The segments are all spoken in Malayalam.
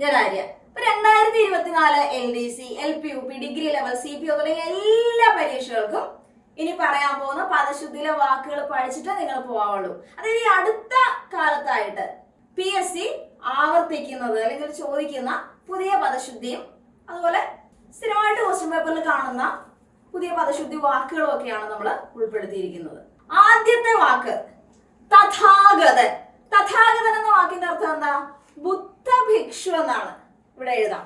ഞാൻ ആര്യ. ഇപ്പൊ രണ്ടായിരത്തി ഇരുപത്തിനാല് L D C L P U P degree level C P O തുടങ്ങിയ എല്ലാ പരീക്ഷകൾക്കും ഇനി പറയാൻ പോകുന്ന പദശുദ്ധിയിലെ വാക്കുകൾ പഠിച്ചിട്ട് നിങ്ങൾ പോവാവുള്ളൂ. അതായത് ഈ അടുത്ത കാലത്തായിട്ട് പി എസ് സി ആവർത്തിക്കുന്നത് അല്ലെങ്കിൽ ചോദിക്കുന്ന പുതിയ പദശുദ്ധിയും അതുപോലെ സ്ഥിരമായിട്ട് ക്വസ്റ്റ്യൻ പേപ്പറിൽ കാണുന്ന പുതിയ പദശുദ്ധി വാക്കുകളും ഒക്കെയാണ് നമ്മൾ ഉൾപ്പെടുത്തിയിരിക്കുന്നത്. ആദ്യത്തെ വാക്ക് തഥാഗതൻ. തഥാഗതൻ എന്ന വാക്കിന്റെ അർത്ഥം എന്താ? ബുദ്ധഭിക്ഷു എന്നാണ് ഇവിടെ എഴുതാം.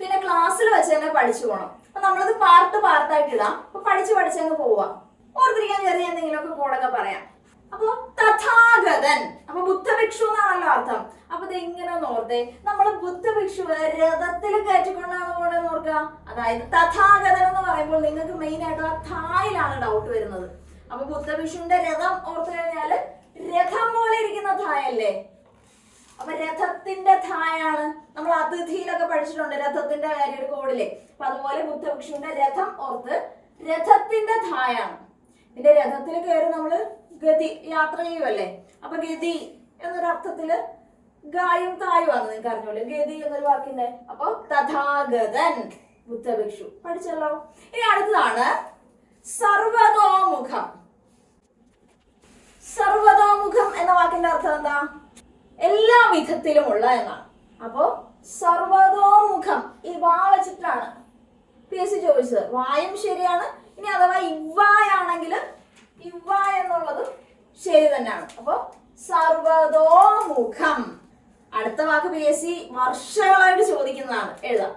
പിന്നെ ക്ലാസ്സിൽ വെച്ച് തന്നെ പഠിച്ചു പോകണം അപ്പൊ നമ്മളത് പാർട്ട് പാർട്ടായിട്ട് ഇടാം. അപ്പൊ പഠിച്ചു പഠിച്ചങ്ങ് പോവാം. ഓർത്തിരിക്കാൻ ചെറിയ എന്തെങ്കിലുമൊക്കെ കൂടൊക്കെ പറയാം. അപ്പൊ തഥാഗതൻ. അപ്പൊ ബുദ്ധഭിക്ഷു എന്നാണല്ലോ അർത്ഥം. അപ്പൊ എങ്ങനെ ഓർത്തേ. നമ്മൾ ബുദ്ധഭിക്ഷു രഥത്തിൽ കയറ്റിക്കൊണ്ടാണ് പോണെന്ന് ഓർക്കുക അതായത് തഥാഗതൻ എന്ന് പറയുമ്പോൾ നിങ്ങൾക്ക് മെയിൻ ആയിട്ട് ആ തായിലാണ് ഡൗട്ട് വരുന്നത്. അപ്പൊ ബുദ്ധഭിക്ഷുവിന്റെ രഥം ഓർത്തു കഴിഞ്ഞാൽ രഥം പോലെ ഇരിക്കുന്ന തായല്ലേ? അപ്പൊ രഥത്തിന്റെ ധായാണ് നമ്മൾ അതിഥിയിലൊക്കെ പഠിച്ചിട്ടുണ്ട് രഥത്തിന്റെ കാര്യം ഒരു കോഡിൽ. അപ്പൊ അതുപോലെ ബുദ്ധഭിക്ഷുവിന്റെ രഥം ഓർത്ത് രഥത്തിന്റെ ധായാണ്. ഇതിന്റെ രഥത്തിൽ കയറി നമ്മൾ ഗതി യാത്ര ചെയ്യുമല്ലേ അപ്പൊ ഗതി എന്നൊരർത്ഥത്തിൽ ഗായും തായുമാണ് നിങ്ങൾക്ക് അറിഞ്ഞോളൂ ഗതി എന്നൊരു വാക്കിന്റെ. അപ്പൊ തഥാഗതൻ ബുദ്ധഭിക്ഷു. പഠിച്ചല്ലോ. ഇനി അടുത്തതാണ് സർവതോമുഖം. സർവതോമുഖം എന്ന വാക്കിന്റെ അർത്ഥം എന്താ? എല്ലാ വിധത്തിലുമുള്ള എന്നാണ്. അപ്പോ സർവതോമുഖം ഈ വാ വെച്ചിട്ടാണ്. പി എസ് സി ചോദിച്ചത്. വായും ശരിയാണ്. ഇനി അഥവാ ഇവായാണെങ്കിൽ ഇവ എന്നുള്ളത് ശരി തന്നെയാണ്. അപ്പോ സർവതോമുഖം. അടുത്ത വാക്ക് പി എസ് സി വർഷങ്ങളായിട്ട് ചോദിക്കുന്നതാണ്. എഴുതാം.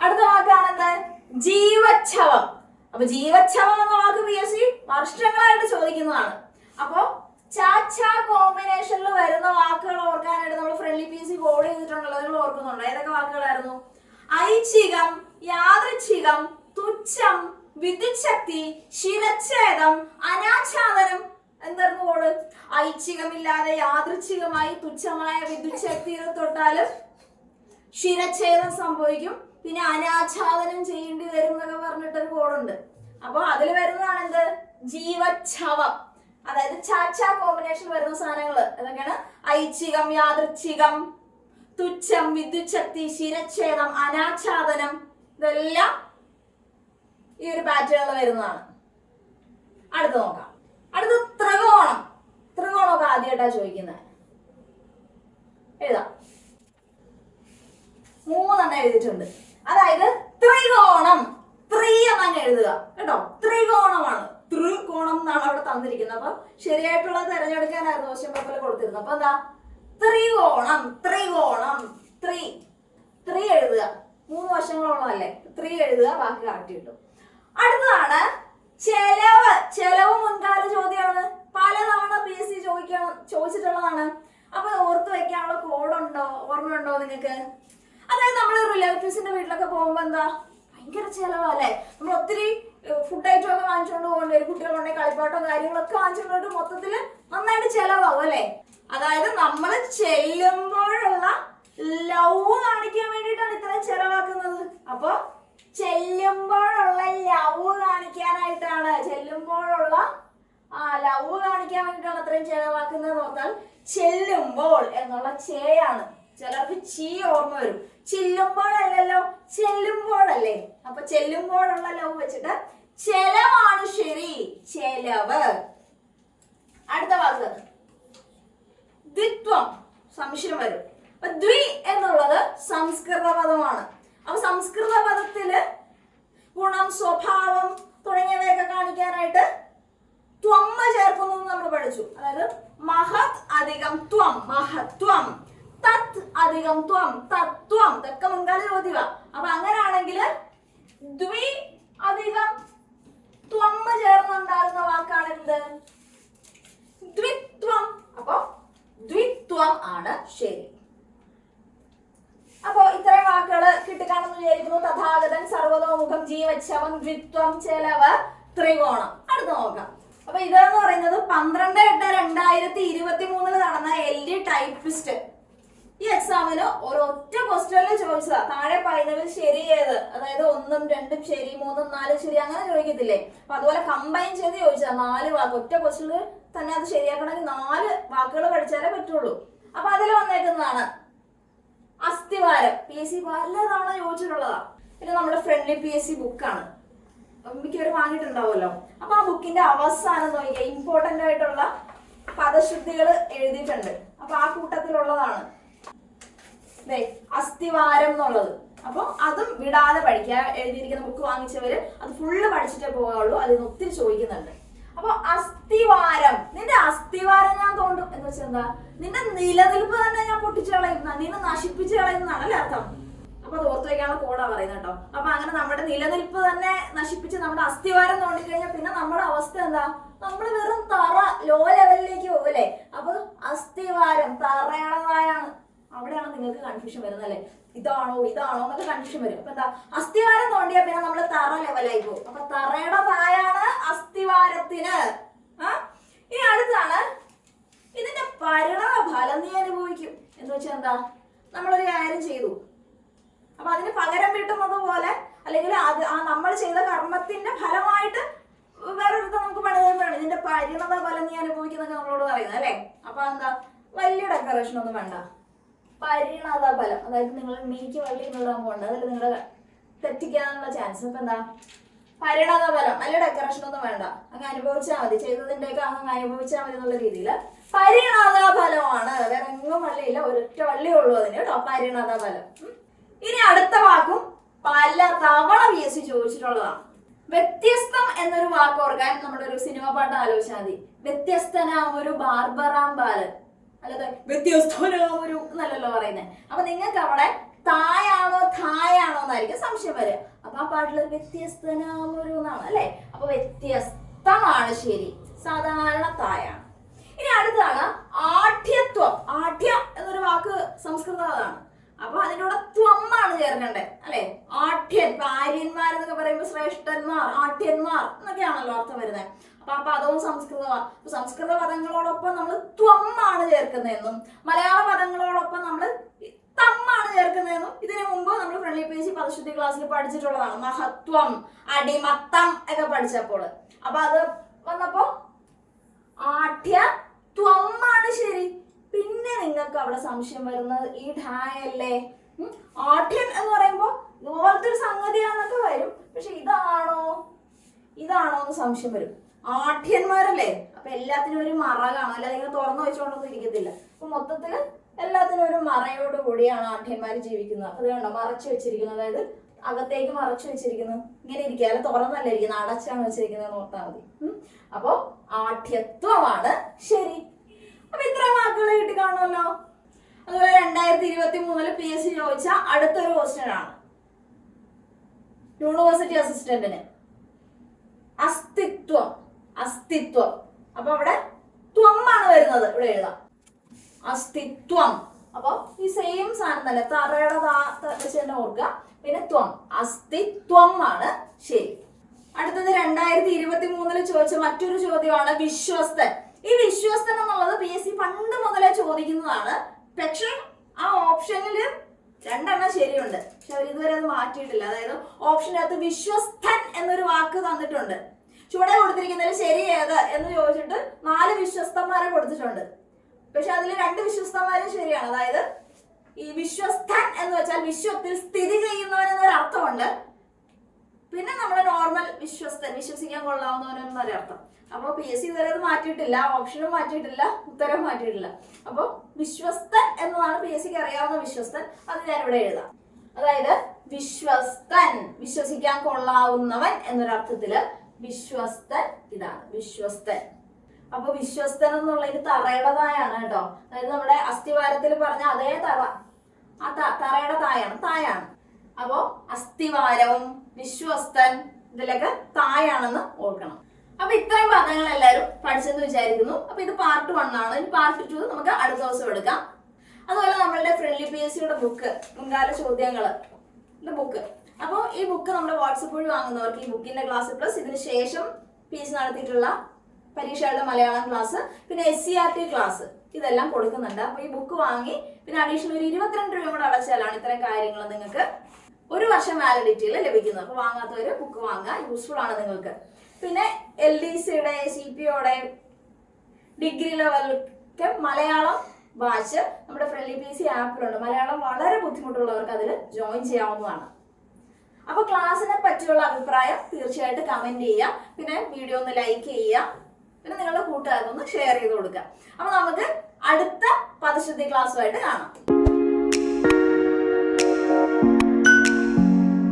അടുത്ത വാക്കാണ് എന്ത്? ജീവച്ഛവം. അപ്പൊ ജീവച്ഛവം എന്ന വാക്ക് പി എസ് സി വർഷങ്ങളായിട്ട് ചോദിക്കുന്നതാണ്. അപ്പോ ചാച്ച കോമ്പിനേഷനിൽ വരുന്ന വാക്കുകൾ ഓർക്കാനായിട്ട് നമ്മൾ ഫ്രണ്ട്ലി പി സി കോഡ് ചെയ്തിട്ടുണ്ടല്ലോ നിങ്ങൾ ഓർക്കുന്നുണ്ടോ? ഏതൊക്കെ വാക്കുകളായിരുന്നു? ഐച്ഛികം യാദൃച്ഛികം തുച്ഛം വിദ്യുച്ഛക്തി ശിരച്ഛേദം അനാച്ഛാദനം എന്തായിരുന്നു കോഡ് ഐച്ഛികമില്ലാതെ യാദൃച്ഛികമായി തുച്ഛമായ വിദ്യുച്ഛക്തിയിൽ തൊട്ടാലും ശിരച്ഛേദം സംഭവിക്കും. പിന്നെ അനാച്ഛാദനം ചെയ്യേണ്ടി വരും എന്നൊക്കെ പറഞ്ഞിട്ടൊരു കോഡുണ്ട് അപ്പൊ അതിൽ വരുന്നതാണ് എന്ത് ജീവച്ഛവം. അതായത് ചാച്ച കോമ്പിനേഷൻ വരുന്ന സാധനങ്ങൾ അതൊക്കെയാണ് ഐച്ഛികം യാദൃച്ഛികം തുച്ഛം വിദ്യുച്ഛക്തി ശിരച്ഛേദം അനാച്ഛാദനം. ഇതെല്ലാം ഈ ഒരു പാറ്റേണിൽ വരുന്നതാണ്. അടുത്ത് നോക്കാം. അടുത്ത് ത്രികോണം. ത്രികോണമൊക്കെ ആദ്യമായിട്ടാ ചോദിക്കുന്നത് എഴുതാം. മൂന്നെണ്ണം എഴുതിയിട്ടുണ്ട്. അതായത് ത്രികോണം. ത്രീ എന്നങ്ങ് എഴുതുക. കേട്ടോ ത്രികോണമാണ് ത്രികോണം എന്നാണ് അവിടെ തന്നിരിക്കുന്നത് അപ്പൊ ശരിയായിട്ടുള്ള തിരഞ്ഞെടുക്കാനായിരുന്നു ക്വസ്റ്റ്യൻ പേപ്പറിൽ കൊടുത്തിരുന്നത്. അപ്പൊ എന്താ? ത്രികോണം ത്രികോണം ത്രീ ത്രീ എഴുതുക. മൂന്ന് വശങ്ങളുള്ളതല്ലേ? ത്രീ എഴുതുക ബാക്കി കറക്റ്റ് കിട്ടും. അടുത്തതാണ് ചെലവ്. ചെലവ് മുൻകാല ചോദ്യമാണ്. പലതവണ പി എസ് സി ചോദിക്കണം ചോദിച്ചിട്ടുള്ളതാണ്. അപ്പൊ ഓർത്ത് വെക്കാനുള്ള കോഡുണ്ടോ? ഓർമ്മയുണ്ടോ നിങ്ങൾക്ക്? അതായത് നമ്മൾ റിലേറ്റീവ്സിന്റെ വീട്ടിലൊക്കെ പോകുമ്പോ എന്താ? ഭയങ്കര ചെലവാ അല്ലെ? നമ്മൾ ഒത്തിരി ഫുഡ് ഐറ്റം ഒക്കെ വാങ്ങിച്ചുകൊണ്ട് പോകേണ്ടി വരും കുട്ടികളുണ്ടെങ്കിൽ കളിപ്പാട്ടോ കാര്യങ്ങളൊക്കെ വാങ്ങിച്ചുകൊണ്ട് മൊത്തത്തിൽ നന്നായിട്ട് ചെലവാകും അല്ലേ? അതായത് നമ്മൾ ചെല്ലുമ്പോഴുള്ള ലവ് കാണിക്കാൻ വേണ്ടിയിട്ടാണ് ഇത്രയും ചെലവാക്കുന്നത്. അപ്പൊ ചെല്ലുമ്പോഴുള്ള ലവ് കാണിക്കാനായിട്ടാണ് ചെല്ലുമ്പോഴുള്ള ആ ലവ് കാണിക്കാൻ വേണ്ടിയിട്ടാണ് അത്രയും ചെലവാക്കുന്നത് പറഞ്ഞാൽ ചെല്ലുമ്പോൾ എന്നുള്ള ചേയാണ്. ചിലർക്ക് ചീ ഓർമ്മ വരും. ചെല്ലുമ്പോഴല്ലല്ലോ ചെല്ലുമ്പോഴല്ലേ അപ്പൊ ചെല്ലുമ്പോഴുള്ള ലവ് വെച്ചിട്ട് ചെലവാണ് ശരി. ചെലവ്. അടുത്ത വാക്ക്. ദ്വിത്വം. സംശയം വരും. അപ്പൊ ദ്വി എന്നുള്ളത് സംസ്കൃത പദമാണ്. അപ്പൊ സംസ്കൃത പദത്തിൽ ഗുണം സ്വഭാവം തുടങ്ങിയവയൊക്കെ കാണിക്കാനായിട്ട് ത്വമ്മ ചേർക്കുന്നു നമ്മൾ പഠിച്ചു. അതായത് മഹത് അധികം ത്വം മഹത്വം. തത് അധികം ത്വം തത്വം. ഇതൊക്കെ മുൻകാല ചോദ്യമാ അപ്പൊ അങ്ങനെയാണെങ്കിൽ ദ്വി അധികം ത്വമ്മ ചേർന്നുണ്ടാകുന്ന വാക്കാണ് എന്ത്? ദ്വിത്വം. അപ്പൊ ദ്വിത്വം ആണ് ശരി. അപ്പോ ഇത്രയും വാക്കുകൾ കിട്ടിക്കാണെന്ന് വിചാരിക്കുന്നു. തഥാഗതൻ സർവതോമുഖം ജീവച്ഛവം ദ്വിത്വം ചെലവ് ത്രികോണം. അടുത്ത് നോക്കാം. അപ്പൊ ഇതെന്ന് പറയുന്നത് പന്ത്രണ്ട് എട്ട് രണ്ടായിരത്തി ഇരുപത്തി മൂന്നിൽ നടന്ന എൽ ഡി ടൈപ്പിസ്റ്റ് ഈ എക്സാമിന് ഒരൊറ്റ ക്വസ്റ്റനിൽ ചോദിച്ചതാ. താഴെ പറയുന്നതിൽ ശരി ഏത്? അതായത് ഒന്നും രണ്ടും ശരി മൂന്നും നാലും ശരി അങ്ങനെ ചോദിക്കത്തില്ലേ? അപ്പൊ അതുപോലെ കമ്പൈൻ ചെയ്ത് ചോദിച്ചാൽ നാല് വാക്ക്. ഒറ്റ ക്വസ്റ്റനിൽ തന്നെ അത് ശരിയാക്കണമെങ്കിൽ നാല് വാക്കുകൾ പഠിച്ചാലേ പറ്റുള്ളൂ. അപ്പൊ അതിൽ വന്നേക്കുന്നതാണ്. അസ്ഥിവാരം. പി എസ് സി പല തവണ ചോദിച്ചിട്ടുള്ളതാ. പിന്നെ നമ്മുടെ ഫ്രണ്ട്ലി പി എസ് സി ബുക്കാണ് മിക്കവരും വാങ്ങിയിട്ടുണ്ടാവുമല്ലോ. അപ്പൊ ആ ബുക്കിന്റെ അവസാനം നോക്കിയാൽ ഇമ്പോർട്ടന്റ് ആയിട്ടുള്ള പദശുദ്ധികൾ എഴുതിയിട്ടുണ്ട്. അപ്പൊ ആ കൂട്ടത്തിലുള്ളതാണ്. അസ്ഥിവാരം എന്നുള്ളത്. അപ്പൊ അതും വിടാതെ പഠിക്കുക എഴുതിയിരിക്കുന്ന ബുക്ക് വാങ്ങിച്ചവര് അത് ഫുള്ള് പഠിച്ചിട്ടേ പോകാവുള്ളൂ അതിൽ നിന്ന് ഒത്തിരി ചോദിക്കുന്നുണ്ട്. അപ്പൊ അസ്ഥിവാരം. നിന്റെ അസ്ഥിവാരം ഞാൻ തോണ്ടും. എന്ന് വെച്ചാൽ എന്താ? നിന്റെ നിലനിൽപ്പ് തന്നെ ഞാൻ പൊട്ടിച്ചു കളയുന്ന നിന്നെ നശിപ്പിച്ചു കളയുന്നതാണ് അല്ലേ അർത്ഥം? അപ്പൊ അത് ഓർത്തു വയ്ക്കാനുള്ള കോടാ പറയുന്നത് കേട്ടോ. അപ്പൊ അങ്ങനെ നമ്മുടെ നിലനിൽപ്പ് തന്നെ നശിപ്പിച്ച് നമ്മുടെ അസ്ഥിവാരം തോണ്ടിക്കഴിഞ്ഞാൽ പിന്നെ നമ്മുടെ അവസ്ഥ എന്താ? നമ്മൾ വെറും തറ ലോ ലെവലിലേക്ക് പോകല്ലേ അപ്പൊ അസ്ഥിവാരം തറയുടേതായാണ് നിങ്ങൾക്ക് കൺഫ്യൂഷൻ വരുന്നത് അല്ലെ ഇതാണോ ഇതാണോ എന്നൊക്കെ കൺഫ്യൂഷൻ വരും. അപ്പൊ എന്താ? അസ്ഥിവാരം തോണ്ടിയാൽ പിന്നെ നമ്മൾ തറ ലെവലായി പോകും. അപ്പൊ തറയുടെ തായാണ് അസ്ഥിവാരത്തിന്. ഇനി അടുത്താണ്. ഇതിന്റെ പരിണാമ ഫലം നീ അനുഭവിക്കും. എന്ന് വെച്ചാൽ എന്താ? നമ്മളൊരു കാര്യം ചെയ്തു. അപ്പൊ അതിന് പകരം വീട്ടുന്നത് പോലെ അല്ലെങ്കിൽ അത് ആ നമ്മൾ ചെയ്ത കർമ്മത്തിന്റെ ഫലമായിട്ട് വേറൊരിടത്ത് നമുക്ക് പണി തരുമ്പോഴാണ് ഇതിന്റെ പരിണത ഫലം നീ അനുഭവിക്കുന്നൊക്കെ നമ്മളോട് പറയുന്നത് അല്ലേ? അപ്പൊ എന്താ? വലിയ ഡെക്കറേഷൻ ഒന്നും വേണ്ട. പരിണത ഫലം അതായത് നിങ്ങൾ മീക്ക് വള്ളി എന്നുള്ളതാണ് പോകേണ്ടത് അതിൽ നിങ്ങൾ തെറ്റിക്കാനുള്ള ചാൻസ് ഇപ്പൊ എന്താ? പരിണത ഫലം അല്ല ഡെക്കറേഷൻ ഒന്നും വേണ്ട. അങ്ങ് അനുഭവിച്ചാൽ മതി. ചെയ്തതിന്റെ ഒക്കെ അങ്ങ് അനുഭവിച്ചാൽ മതി എന്നുള്ള രീതിയിൽ പരിണത ഫലമാണ് വേറെ എങ്ങും വള്ളിയില്ല ഒരൊറ്റ വള്ളിയേ ഉള്ളൂ അതിന് കേട്ടോ. പരിണത ഫലം ഇനി അടുത്ത വാക്കും പല തവണ പി എസ് സി ചോദിച്ചിട്ടുള്ളതാണ്. വ്യത്യസ്തം എന്നൊരു വാക്ക് ഓർക്കാൻ നമ്മുടെ ഒരു സിനിമ പാട്ട് ആലോചിച്ചാൽ മതി. വ്യത്യസ്തനാം ഒരു ബാർബറാം ബാലൻ. അല്ലാതെ വ്യത്യസ്തനാം ഒരു എന്നല്ലല്ലോ പറയുന്നത് അപ്പൊ നിങ്ങൾക്ക് അവിടെ തായാണോ തായാണോ എന്നായിരിക്കും സംശയം വരിക. അപ്പൊ ആ പാട്ടിൽ വ്യത്യസ്തനാം ഒരു എന്നാണ് അല്ലെ? അപ്പൊ വ്യത്യസ്തമാണ് ശരി. സാധാരണ തായാണ്. ഇനി അടുത്താണ് ആഠ്യത്വം. ആഠ്യ എന്നൊരു വാക്ക് സംസ്കൃതമാണ് അപ്പൊ അതിനോട് ത്വമാണ് ചേർക്കണ്ടേ അല്ലെ ആഠ്യൻ ഇപ്പൊ ആര്യന്മാർ എന്നൊക്കെ പറയുമ്പോൾ ആട്ടിയന്മാർ എന്നൊക്കെയാണല്ലോ അർത്ഥം വരുന്നത് അപ്പൊ ആ പദവും സംസ്കൃതമാണ് അപ്പൊ സംസ്കൃത പദങ്ങളോടൊപ്പം നമ്മൾ ത്വമാണ് ചേർക്കുന്നതെന്നും മലയാള പദങ്ങളോടൊപ്പം നമ്മൾ തമ്മാണ് ചേർക്കുന്നതെന്നും ഇതിനു മുമ്പ് നമ്മൾ ഫ്രണ്ട്ലി പേജ് പദശുദ്ധി ക്ലാസ്സിൽ പഠിച്ചിട്ടുള്ളതാണ്. മഹത്വം അടിമത്തം ഒക്കെ പഠിച്ചപ്പോൾ. അപ്പൊ അത് വന്നപ്പോ ആഠ്യ ത്വമാണ് ശരി. പിന്നെ നിങ്ങൾക്ക് അവിടെ സംശയം വരുന്നത് ഈ ഢായല്ലേ? ആഠ്യൻ എന്ന് പറയുമ്പോ ഇതുപോലത്തെ ഒരു സംഗതിയാന്നൊക്കെ വരും. പക്ഷെ ഇതാണോ? ഇതാണോ എന്ന് സംശയം വരും. ആഠ്യന്മാരല്ലേ? അപ്പൊ എല്ലാത്തിനും ഒരു മറ കാണും അല്ലാതെ ഇങ്ങനെ തുറന്നു വെച്ചുകൊണ്ടൊന്നും ഇരിക്കത്തില്ല. അപ്പൊ മൊത്തത്തിൽ എല്ലാത്തിനും ഒരു മറയോട് കൂടിയാണ് ആഠ്യന്മാർ ജീവിക്കുന്നത്. അത് കണ്ടോ? മറച്ചു വെച്ചിരിക്കുന്നത്. അതായത് അകത്തേക്ക് മറച്ചു വെച്ചിരിക്കുന്നു. ഇങ്ങനെ ഇരിക്കുക. അല്ല തുറന്നല്ല ഇരിക്കുന്നത്. അടച്ചാണ് വെച്ചിരിക്കുന്നത് ഓർത്താൽ മതി. അപ്പോ ആഠ്യത്വമാണ് ശരി. അപ്പൊ ഇത്ര വാക്കുകൾ കിട്ടി കാണുമല്ലോ അതുപോലെ രണ്ടായിരത്തി ഇരുപത്തി മൂന്നിൽ പി എസ് സി ചോദിച്ച അടുത്തൊരു ക്വസ്റ്റ്യൻ ആണ്. യൂണിവേഴ്സിറ്റി അസിസ്റ്റന്റിന് അസ്തിത്വം അസ്തിത്വം. അപ്പൊ അവിടെ ത്വമാണ് വരുന്നത്. ഇവിടെ എഴുതാം. അസ്തിത്വം. അപ്പൊ ഈ സെയിം സാധനം തന്നെ തറയുടെ തന്നെ ഓർക്കുക. പിന്നെ ത്വം. അസ്തിത്വം ആണ് ശരി. അടുത്തത് രണ്ടായിരത്തി ഇരുപത്തി മൂന്നിൽ ചോദിച്ച മറ്റൊരു ചോദ്യമാണ് വിശ്വസ്തൻ. ഈ വിശ്വസ്തൻ എന്നുള്ളത് പി എസ് സി പണ്ട് മുതലേ ചോദിക്കുന്നതാണ്. പക്ഷെ ആ ഓപ്ഷനിൽ രണ്ടെണ്ണം ശരിയുണ്ട്. പക്ഷെ അവർ ഇതുവരെ അത് മാറ്റിയിട്ടില്ല. അതായത് ഓപ്ഷനകത്ത് വിശ്വസ്തൻ എന്നൊരു വാക്ക് തന്നിട്ടുണ്ട്. ചുവടെ കൊടുത്തിരിക്കുന്നതിൽ ശരി ഏത് എന്ന് ചോദിച്ചിട്ട് നാല് വിശ്വസ്തന്മാരെ കൊടുത്തിട്ടുണ്ട്. പക്ഷെ അതിൽ രണ്ട് വിശ്വസ്തന്മാരും ശരിയാണ്. അതായത് ഈ വിശ്വസ്തൻ എന്ന് വെച്ചാൽ വിശ്വത്തിൽ സ്ഥിതി ചെയ്യുന്നവൻ എന്നൊരു അർത്ഥമുണ്ട് പിന്നെ നമ്മുടെ നോർമൽ വിശ്വസ്തൻ വിശ്വസിക്കാൻ കൊള്ളാവുന്നവൻ എന്നൊരു അർത്ഥം. അപ്പോൾ പി എസ് സി ഇതുവരെ അത് മാറ്റിയിട്ടില്ല ഓപ്ഷനും മാറ്റിയിട്ടില്ല ഉത്തരവും മാറ്റിയിട്ടില്ല. അപ്പോൾ വിശ്വസ്തൻ എന്നതാണ് പി എസ് സിക്ക് അറിയാവുന്ന വിശ്വസ്തൻ അത് ഞാൻ ഇവിടെ എഴുതാം. അതായത് വിശ്വസ്തൻ വിശ്വസിക്കാൻ കൊള്ളാവുന്നവൻ എന്നൊരർത്ഥത്തിൽ വിശ്വസ്തൻ ഇതാണ് വിശ്വസ്തൻ. അപ്പൊ വിശ്വസ്തൻ എന്നുള്ളതിന് തറയുടേതായാണ് കേട്ടോ. അതായത് നമ്മുടെ അസ്ഥിവാരത്തിൽ പറഞ്ഞ അതേ തറ ആ തറയുടെ തായാണ് തായാണ്. അപ്പോ അസ്ഥിവാരവും വിശ്വസ്തൻ ഇതിലൊക്കെ തായാണെന്ന് ഓർക്കണം. അപ്പൊ ഇത്രയും പദങ്ങൾ എല്ലാവരും പഠിച്ചെന്ന് വിചാരിക്കുന്നു. അപ്പൊ ഇത് പാർട്ട് വൺ ആണ്. ഇനി പാർട്ട് ടു നമുക്ക് അടുത്ത ദിവസം എടുക്കാം. അതുപോലെ നമ്മളുടെ ഫ്രണ്ട്ലി പി എസ് സിയുടെ ബുക്ക് മുൻകാല ചോദ്യങ്ങൾ ബുക്ക് അപ്പോൾ ഈ ബുക്ക് നമ്മുടെ വാട്സപ്പ് വഴി വാങ്ങുന്നവർക്ക് ഈ ബുക്കിന്റെ ക്ലാസ് പ്ലസ് ഇതിന് ശേഷം പി എസ് നടത്തിയിട്ടുള്ള പരീക്ഷകളുടെ മലയാളം ക്ലാസ് പിന്നെ S C R T class ഇതെല്ലാം കൊടുക്കുന്നുണ്ട്. അപ്പോൾ ഈ ബുക്ക് വാങ്ങി പിന്നെ അഡീഷണൽ ഒരു ഇരുപത്തിരണ്ട് രൂപ കൂടെ അടച്ചാലാണ് ഇത്തരം കാര്യങ്ങൾ നിങ്ങൾക്ക് ഒരു വർഷം വാലിഡിറ്റിയിൽ ലഭിക്കുന്നത് അപ്പോൾ വാങ്ങാത്തവർ ബുക്ക് വാങ്ങുക. യൂസ്ഫുൾ ആണ് നിങ്ങൾക്ക്. പിന്നെ എൽ ഡി സിയുടെ സി പി ഒയുടെ ഡിഗ്രി ലെവലൊക്കെ മലയാളം ഭാഷ നമ്മുടെ ഫ്രണ്ട്ലി പി സി ആപ്പിലുണ്ട് മലയാളം വളരെ ബുദ്ധിമുട്ടുള്ളവർക്ക് അതിൽ ജോയിൻ ചെയ്യാവുന്നതാണ്. അപ്പൊ ക്ലാസ്സിനെ പറ്റിയുള്ള അഭിപ്രായം തീർച്ചയായിട്ടും കമന്റ് ചെയ്യുക. പിന്നെ വീഡിയോ ഒന്ന് ലൈക്ക് ചെയ്യുക. പിന്നെ നിങ്ങളുടെ കൂട്ടുകാർക്കൊന്ന് ഷെയർ ചെയ്ത് കൊടുക്കുക. അപ്പൊ നമുക്ക് അടുത്ത പദശുദ്ധി ക്ലാസ്സുമായിട്ട് കാണാം.